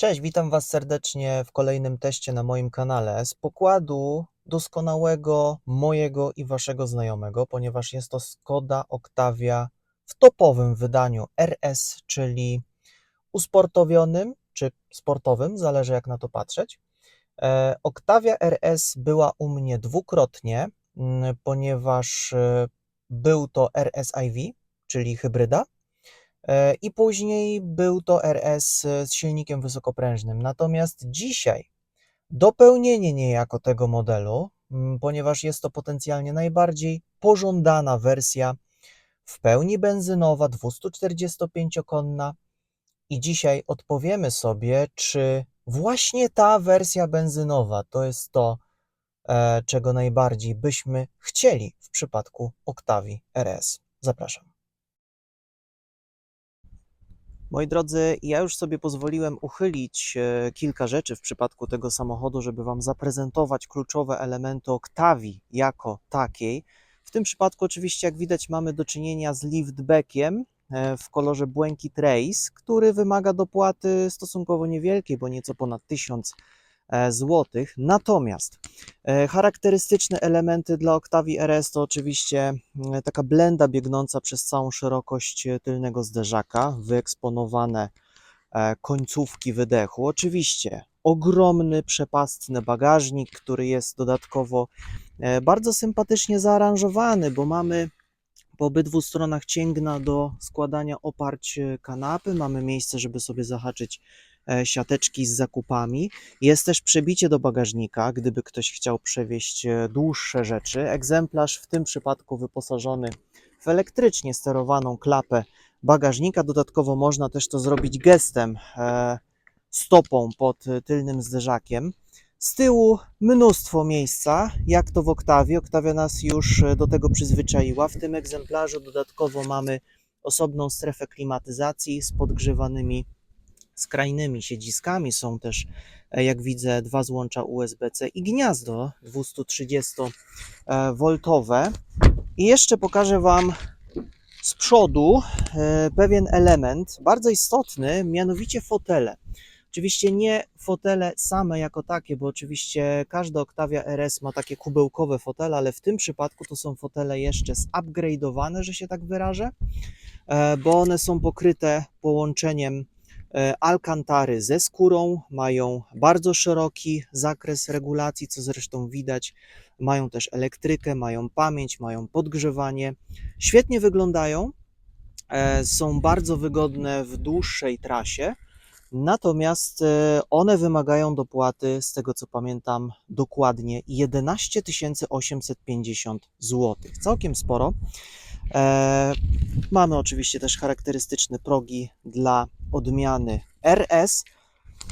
Cześć, witam Was serdecznie w kolejnym teście na moim kanale z pokładu doskonałego mojego i Waszego znajomego, ponieważ jest to Skoda Octavia w topowym wydaniu RS, czyli usportowionym czy sportowym, zależy jak na to patrzeć. E, Octavia RS była u mnie dwukrotnie, mm, ponieważ e, był to RS IV, czyli hybryda. E, I później był to RS z silnikiem wysokoprężnym. Natomiast dzisiaj dopełnienie niejako tego modelu, mm, ponieważ jest to potencjalnie najbardziej pożądana wersja w pełni benzynowa, 245-konna. I dzisiaj odpowiemy sobie, czy właśnie ta wersja benzynowa to jest to, e, czego najbardziej byśmy chcieli w przypadku Octavii RS. Zapraszam. Moi drodzy, ja już sobie pozwoliłem uchylić e, kilka rzeczy w przypadku tego samochodu, żeby Wam zaprezentować kluczowe elementy Octavii jako takiej. W tym przypadku oczywiście, jak widać, mamy do czynienia z liftbackiem e, w kolorze błękit race, który wymaga dopłaty stosunkowo niewielkiej, bo nieco ponad 1000 e, złotych. Natomiast e, charakterystyczne elementy dla Octavii RS to oczywiście mm, taka blenda biegnąca przez całą szerokość e, tylnego zderzaka, wyeksponowane końcówki wydechu. Oczywiście ogromny, przepastny bagażnik, który jest dodatkowo bardzo sympatycznie zaaranżowany, bo mamy po obydwu stronach cięgna do składania oparć kanapy, mamy miejsce, żeby sobie zahaczyć siateczki z zakupami. Jest też przebicie do bagażnika, gdyby ktoś chciał przewieźć e, dłuższe rzeczy. Egzemplarz w tym przypadku wyposażony w elektrycznie sterowaną klapę bagażnika. Dodatkowo można też to zrobić gestem, e, stopą pod e, tylnym zderzakiem. Z tyłu mnóstwo miejsca, jak to w Oktawie. Oktawia nas już e, do tego przyzwyczaiła. W tym egzemplarzu dodatkowo mamy osobną strefę klimatyzacji z podgrzewanymi skrajnymi siedziskami. Są też, e, jak widzę, dwa złącza USB-C i gniazdo 230V. I jeszcze pokażę Wam z przodu e, pewien element bardzo istotny, mianowicie fotele. Oczywiście nie fotele same jako takie, bo oczywiście każda Octavia RS ma takie kubełkowe fotele, ale w tym przypadku to są fotele jeszcze zupgrade'owane, że się tak wyrażę, e, bo one są pokryte połączeniem e, alkantary ze skórą, mają bardzo szeroki zakres regulacji, co zresztą widać. Mają też elektrykę, mają pamięć, mają podgrzewanie. Świetnie wyglądają, e, są bardzo wygodne w dłuższej trasie. Natomiast e, one wymagają dopłaty, z tego co pamiętam dokładnie, 11 850 zł. Całkiem sporo. E, mamy oczywiście też charakterystyczne progi dla odmiany RS.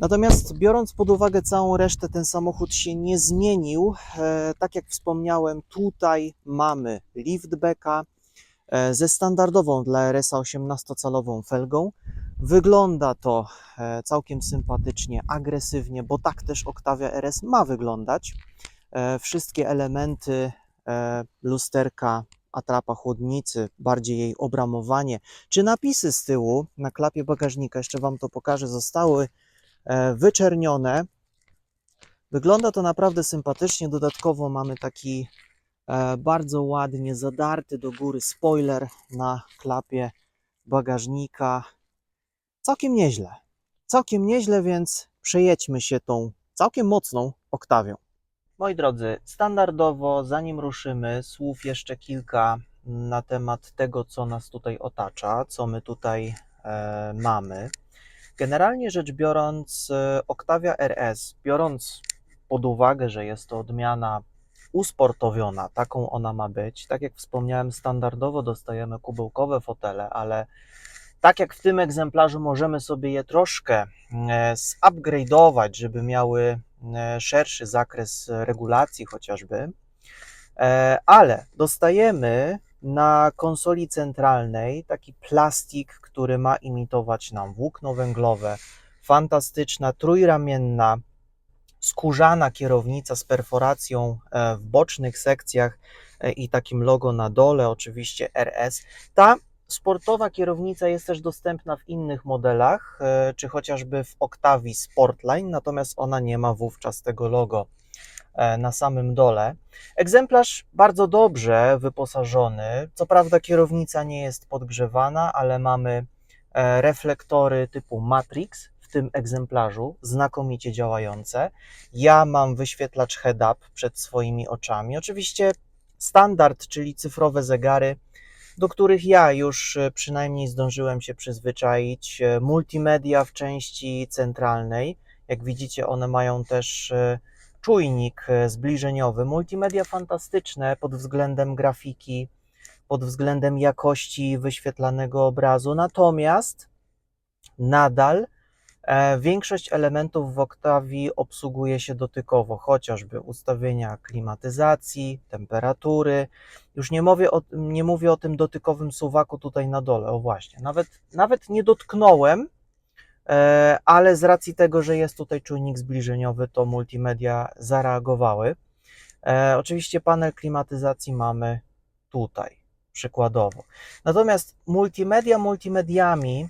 Natomiast biorąc pod uwagę całą resztę, ten samochód się nie zmienił. E, tak jak wspomniałem, tutaj mamy liftbacka e, ze standardową dla RS 18-calową felgą. Wygląda to całkiem sympatycznie, agresywnie, bo tak też Octavia RS ma wyglądać. Wszystkie elementy lusterka, atrapa chłodnicy, bardziej jej obramowanie, czy napisy z tyłu na klapie bagażnika, jeszcze Wam to pokażę, zostały e, wyczernione. Wygląda to naprawdę sympatycznie. Dodatkowo mamy taki e, bardzo ładnie zadarty do góry spoiler na klapie bagażnika. Całkiem nieźle. Całkiem nieźle, więc przejedźmy się tą całkiem mocną oktawią. Moi drodzy, standardowo, zanim ruszymy, słów jeszcze kilka na temat tego, co nas tutaj otacza, co my tutaj e, mamy. Generalnie rzecz biorąc, e, Octavia RS, biorąc pod uwagę, że jest to odmiana usportowiona, taką ona ma być. Tak jak wspomniałem, standardowo dostajemy kubełkowe fotele, ale tak jak w tym egzemplarzu możemy sobie je troszkę e, zupgrade'ować, żeby miały szerszy zakres regulacji chociażby, E, ale dostajemy na konsoli centralnej taki plastik, który ma imitować nam włókno węglowe, fantastyczna trójramienna skórzana kierownica z perforacją e, w bocznych sekcjach e, i takim logo na dole, oczywiście RS. Ta sportowa kierownica jest też dostępna w innych modelach, e, czy chociażby w Octavii Sportline, natomiast ona nie ma wówczas tego logo e, na samym dole. Egzemplarz bardzo dobrze wyposażony. Co prawda, kierownica nie jest podgrzewana, ale mamy e, reflektory typu Matrix w tym egzemplarzu, znakomicie działające. Ja mam wyświetlacz head-up przed swoimi oczami. Oczywiście standard, czyli cyfrowe zegary, do których ja już e, przynajmniej zdążyłem się przyzwyczaić. E, Multimedia w części centralnej. Jak widzicie, one mają też e, czujnik zbliżeniowy. Multimedia fantastyczne pod względem grafiki, pod względem jakości wyświetlanego obrazu. Natomiast nadal większość elementów w Octavii obsługuje się dotykowo, chociażby ustawienia klimatyzacji, temperatury. Już nie mówię o, nie mówię o tym dotykowym suwaku tutaj na dole, o właśnie. Nawet, nawet nie dotknąłem, e, ale z racji tego, że jest tutaj czujnik zbliżeniowy, to multimedia zareagowały. E, Oczywiście panel klimatyzacji mamy tutaj, przykładowo. Natomiast multimedia multimediami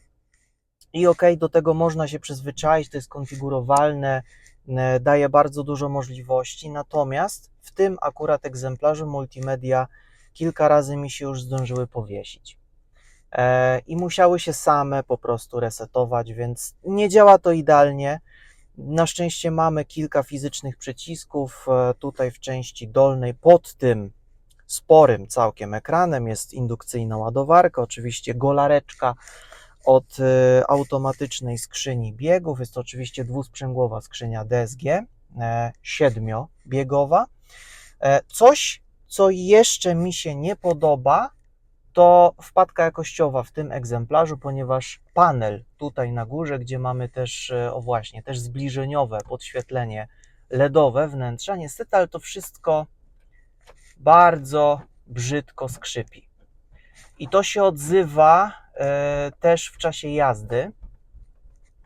i ok, do tego można się przyzwyczaić, to jest konfigurowalne, e, daje bardzo dużo możliwości. Natomiast w tym akurat egzemplarzu multimedia kilka razy mi się już zdążyły powiesić. E, I musiały się same po prostu resetować, więc nie działa to idealnie. Na szczęście mamy kilka fizycznych przycisków. e, Tutaj w części dolnej pod tym sporym całkiem ekranem jest indukcyjna ładowarka, oczywiście golareczka od e, automatycznej skrzyni biegów. Jest to oczywiście dwusprzęgłowa skrzynia DSG, e, siedmiobiegowa. E, Coś, co jeszcze mi się nie podoba, to wpadka jakościowa w tym egzemplarzu, ponieważ panel tutaj na górze, gdzie mamy też, e, o właśnie, też zbliżeniowe podświetlenie LEDowe wnętrza, niestety, ale to wszystko bardzo brzydko skrzypi. I to się odzywa też w czasie jazdy.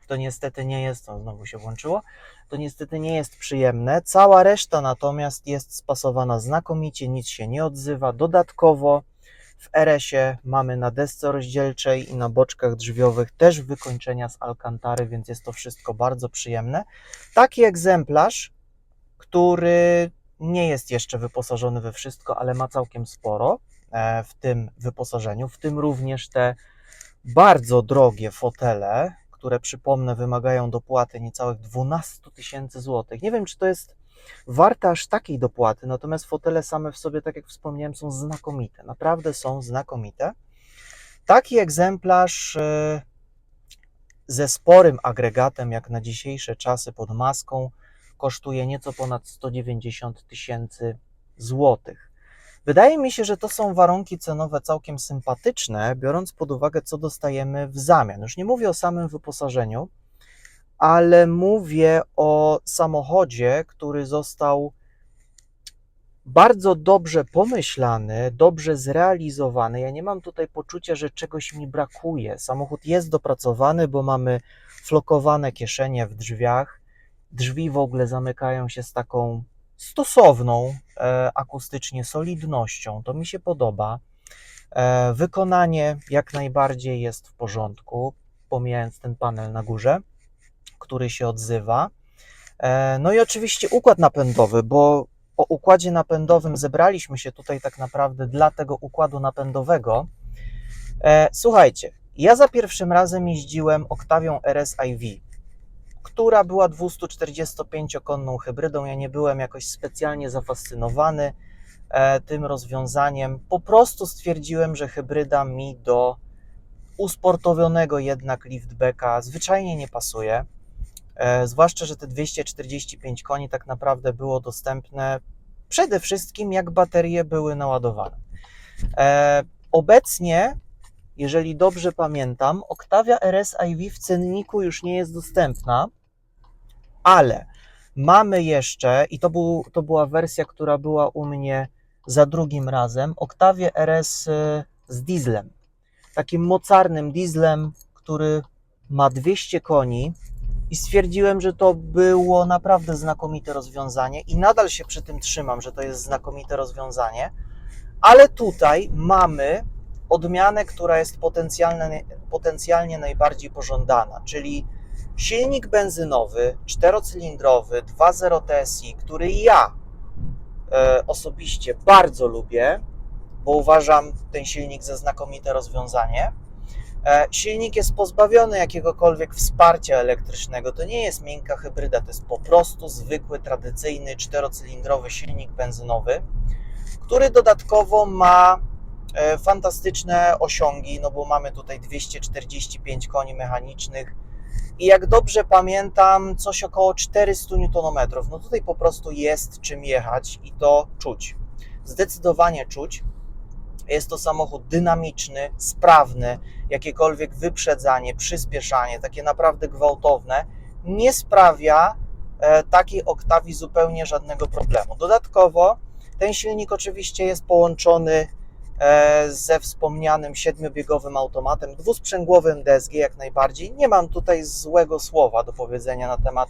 To niestety nie jest, to znowu się włączyło, to niestety nie jest przyjemne. Cała reszta natomiast jest spasowana znakomicie, nic się nie odzywa. Dodatkowo w RS-ie mamy na desce rozdzielczej i na boczkach drzwiowych też wykończenia z alkantary, więc jest to wszystko bardzo przyjemne. Taki egzemplarz, który nie jest jeszcze wyposażony we wszystko, ale ma całkiem sporo e, w tym wyposażeniu, w tym również te bardzo drogie fotele, które przypomnę wymagają dopłaty niecałych 12 tysięcy złotych. Nie wiem, czy to jest warte aż takiej dopłaty, natomiast fotele same w sobie, tak jak wspomniałem, są znakomite. Naprawdę są znakomite. Taki egzemplarz e, ze sporym agregatem, jak na dzisiejsze czasy pod maską, kosztuje nieco ponad 190 tysięcy złotych. Wydaje mi się, że to są warunki cenowe całkiem sympatyczne, biorąc pod uwagę, co dostajemy w zamian. Już nie mówię o samym wyposażeniu, ale mówię o samochodzie, który został bardzo dobrze pomyślany, dobrze zrealizowany. Ja nie mam tutaj poczucia, że czegoś mi brakuje. Samochód jest dopracowany, bo mamy flokowane kieszenie w drzwiach. Drzwi w ogóle zamykają się z taką stosowną e, akustycznie solidnością. To mi się podoba. E, wykonanie jak najbardziej jest w porządku, pomijając ten panel na górze, który się odzywa. E, no i oczywiście układ napędowy, bo o układzie napędowym zebraliśmy się tutaj tak naprawdę dla tego układu napędowego. Słuchajcie, ja za pierwszym razem jeździłem Octavią RS IV, która była 245-konną hybrydą. Ja nie byłem jakoś specjalnie zafascynowany e, tym rozwiązaniem. Po prostu stwierdziłem, że hybryda mi do usportowionego jednak liftbacka zwyczajnie nie pasuje. E, zwłaszcza, że te 245 koni tak naprawdę było dostępne przede wszystkim jak baterie były naładowane. E, obecnie, jeżeli dobrze pamiętam, Octavia RS IV w cenniku już nie jest dostępna, ale mamy jeszcze, i to, był, to była wersja, która była u mnie za drugim razem, Octavia RS y, z dieslem. Takim mocarnym dieslem, który ma 200 koni, i stwierdziłem, że to było naprawdę znakomite rozwiązanie i nadal się przy tym trzymam, że to jest znakomite rozwiązanie. Ale tutaj mamy odmianę, która jest potencjalnie, potencjalnie najbardziej pożądana, czyli silnik benzynowy, czterocylindrowy, 2.0 TSI, który ja e, osobiście bardzo lubię, bo uważam ten silnik za znakomite rozwiązanie. E, Silnik jest pozbawiony jakiegokolwiek wsparcia elektrycznego. To nie jest miękka hybryda, to jest po prostu zwykły, tradycyjny, czterocylindrowy silnik benzynowy, który dodatkowo ma e, fantastyczne osiągi, no bo mamy tutaj 245 koni mechanicznych i jak dobrze pamiętam, coś około 400 Nm. No tutaj po prostu jest czym jechać i to czuć. Zdecydowanie czuć. Jest to samochód dynamiczny, sprawny, jakiekolwiek wyprzedzanie, przyspieszanie, takie naprawdę gwałtowne, nie sprawia e, takiej Octavii zupełnie żadnego problemu. Dodatkowo ten silnik oczywiście jest połączony ze wspomnianym siedmiobiegowym automatem, dwusprzęgłowym DSG jak najbardziej. Nie mam tutaj złego słowa do powiedzenia na temat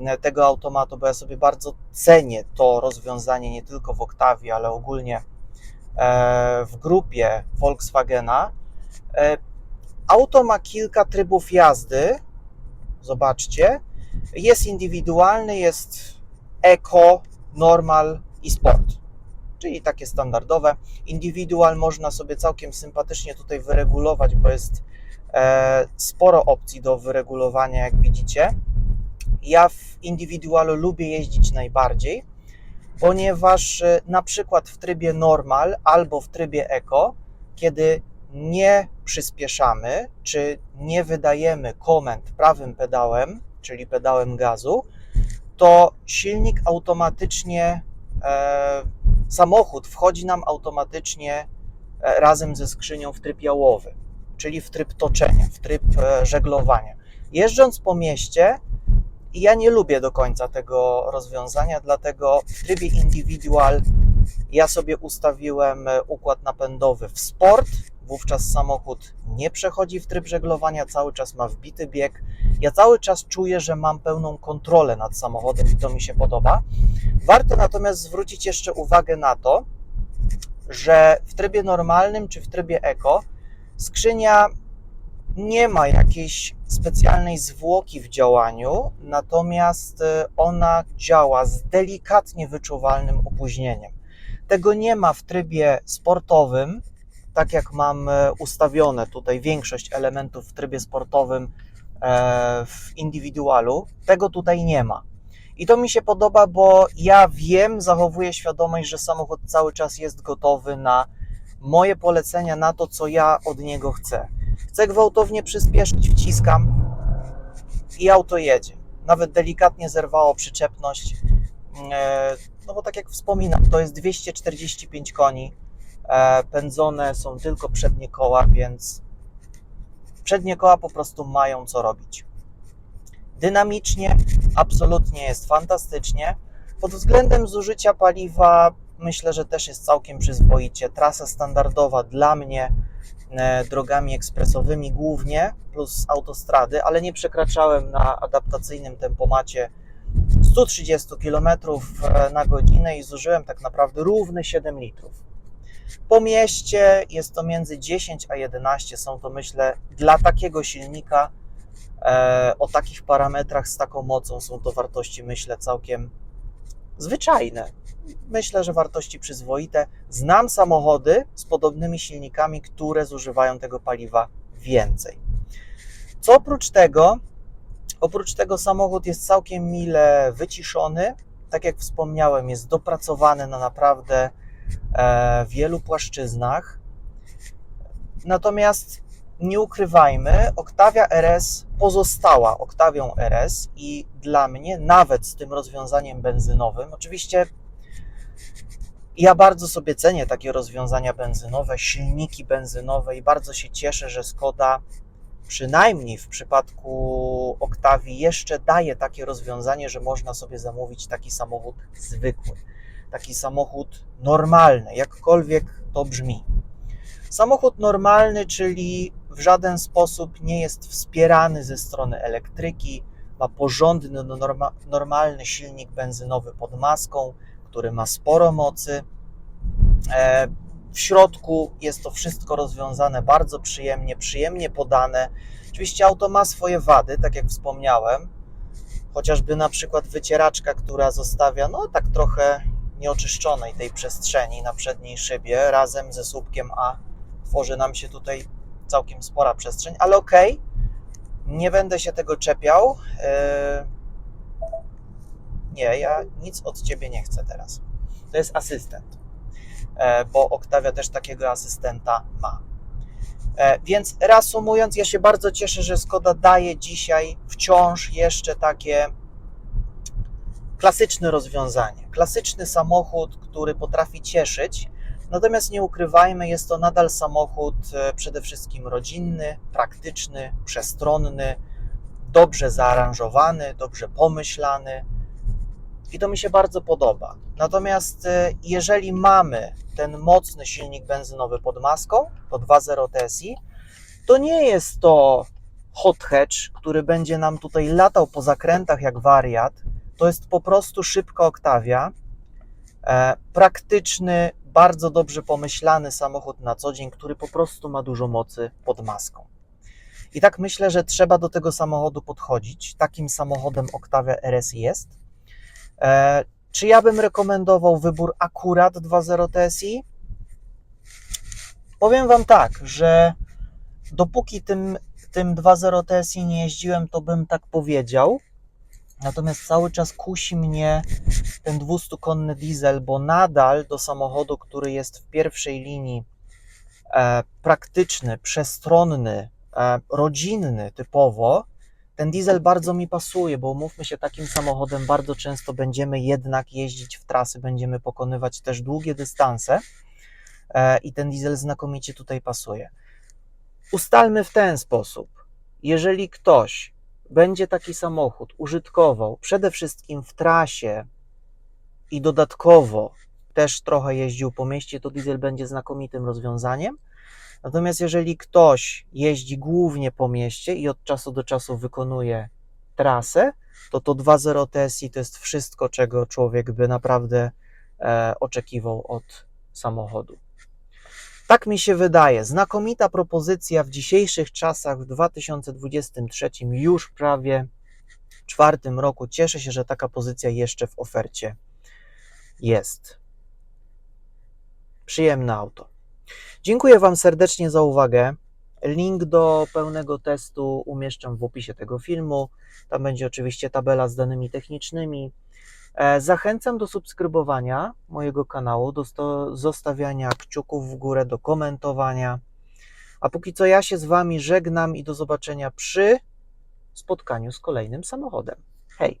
e, tego automatu, bo ja sobie bardzo cenię to rozwiązanie nie tylko w Octavii, ale ogólnie e, w grupie Volkswagena. E, Auto ma kilka trybów jazdy. Zobaczcie. Jest indywidualny, jest eco, normal i sport. Czyli takie standardowe. Indywidual można sobie całkiem sympatycznie tutaj wyregulować, bo jest e, sporo opcji do wyregulowania, jak widzicie. Ja w indywidualu lubię jeździć najbardziej, ponieważ e, na przykład w trybie normal albo w trybie eco, kiedy nie przyspieszamy, czy nie wydajemy komend prawym pedałem, czyli pedałem gazu, to silnik automatycznie, e, samochód wchodzi nam automatycznie e, razem ze skrzynią w tryb jałowy, czyli w tryb toczenia, w tryb e, żeglowania. Jeżdżąc po mieście, ja nie lubię do końca tego rozwiązania, dlatego w trybie individual ja sobie ustawiłem e, układ napędowy w sport. Wówczas samochód nie przechodzi w tryb żeglowania, cały czas ma wbity bieg. Ja cały czas czuję, że mam pełną kontrolę nad samochodem i to mi się podoba. Warto natomiast zwrócić jeszcze uwagę na to, że w trybie normalnym czy w trybie eco skrzynia nie ma jakiejś specjalnej zwłoki w działaniu, natomiast e, ona działa z delikatnie wyczuwalnym opóźnieniem. Tego nie ma w trybie sportowym, tak jak mam e, ustawione tutaj większość elementów w trybie sportowym e, w indywidualu. Tego tutaj nie ma. I to mi się podoba, bo ja wiem, zachowuję świadomość, że samochód cały czas jest gotowy na moje polecenia, na to, co ja od niego chcę. Chcę gwałtownie przyspieszyć, wciskam i auto jedzie. Nawet delikatnie zerwało przyczepność. E, no bo tak jak wspominam, to jest 245 koni. E, pędzone są tylko przednie koła, więc przednie koła po prostu mają co robić. Dynamicznie, absolutnie jest fantastycznie. Pod względem zużycia paliwa myślę, że też jest całkiem przyzwoicie. Trasa standardowa dla mnie E, drogami ekspresowymi głównie, plus autostrady, ale nie przekraczałem na adaptacyjnym tempomacie 130 km e, na godzinę i zużyłem tak naprawdę równy 7 litrów. Po mieście jest to między 10 a 11. Są to, myślę, dla takiego silnika e, o takich parametrach z taką mocą są to wartości, myślę, całkiem zwyczajne myślę, że wartości przyzwoite. Znam samochody z podobnymi silnikami, które zużywają tego paliwa więcej. Co oprócz tego, oprócz tego samochód jest całkiem mile wyciszony. Tak jak wspomniałem, jest dopracowany na naprawdę e, wielu płaszczyznach. Natomiast nie ukrywajmy, Octavia RS pozostała Octavią RS i dla mnie, nawet z tym rozwiązaniem benzynowym, oczywiście ja bardzo sobie cenię takie rozwiązania benzynowe, silniki benzynowe i bardzo się cieszę, że Skoda przynajmniej w przypadku Octavii jeszcze daje takie rozwiązanie, że można sobie zamówić taki samochód zwykły, taki samochód normalny, jakkolwiek to brzmi. Samochód normalny, czyli w żaden sposób nie jest wspierany ze strony elektryki, ma porządny, norma, normalny silnik benzynowy pod maską, który ma sporo mocy. E, W środku jest to wszystko rozwiązane bardzo przyjemnie, przyjemnie podane. Oczywiście auto ma swoje wady, tak jak wspomniałem. Chociażby na przykład wycieraczka, która zostawia no tak trochę nieoczyszczonej tej przestrzeni na przedniej szybie razem ze słupkiem A tworzy nam się tutaj całkiem spora przestrzeń, ale okej, nie będę się tego czepiał. Yy, Nie, ja nic od ciebie nie chcę teraz. To jest asystent, e, bo Octavia też takiego asystenta ma. E, Więc reasumując, ja się bardzo cieszę, że Skoda daje dzisiaj wciąż jeszcze takie klasyczne rozwiązanie. Klasyczny samochód, który potrafi cieszyć, natomiast nie ukrywajmy, jest to nadal samochód e, przede wszystkim rodzinny, praktyczny, przestronny, dobrze zaaranżowany, dobrze pomyślany i to mi się bardzo podoba. Natomiast e, jeżeli mamy ten mocny silnik benzynowy pod maską, to 2.0 TSI, to nie jest to hot hatch, który będzie nam tutaj latał po zakrętach jak wariat. To jest po prostu szybka Octavia, e, praktyczny, bardzo dobrze pomyślany samochód na co dzień, który po prostu ma dużo mocy pod maską. I tak myślę, że trzeba do tego samochodu podchodzić. Takim samochodem Octavia RS jest. E, czy ja bym rekomendował wybór akurat 2.0 TSI? Powiem Wam tak, że dopóki tym, tym 2.0 TSI nie jeździłem, to bym tak powiedział. Natomiast cały czas kusi mnie ten 200-konny diesel, bo nadal do samochodu, który jest w pierwszej linii e, praktyczny, przestronny, e, rodzinny typowo, ten diesel bardzo mi pasuje, bo umówmy się, takim samochodem bardzo często będziemy jednak jeździć w trasy, będziemy pokonywać też długie dystanse e, i ten diesel znakomicie tutaj pasuje. Ustalmy w ten sposób. Jeżeli ktoś będzie taki samochód użytkował przede wszystkim w trasie i dodatkowo też trochę jeździł po mieście, to diesel będzie znakomitym rozwiązaniem. Natomiast jeżeli ktoś jeździ głównie po mieście i od czasu do czasu wykonuje trasę, to to 2.0 TSI to jest wszystko, czego człowiek by naprawdę e, oczekiwał od samochodu. Tak mi się wydaje. Znakomita propozycja w dzisiejszych czasach, w 2023, już prawie czwartym roku. Cieszę się, że taka pozycja jeszcze w ofercie jest. Przyjemne auto. Dziękuję Wam serdecznie za uwagę. Link do pełnego testu umieszczam w opisie tego filmu. Tam będzie oczywiście tabela z danymi technicznymi. E, Zachęcam do subskrybowania mojego kanału, do zostawiania kciuków w górę, do komentowania. A póki co ja się z Wami żegnam i do zobaczenia przy spotkaniu z kolejnym samochodem. Hej!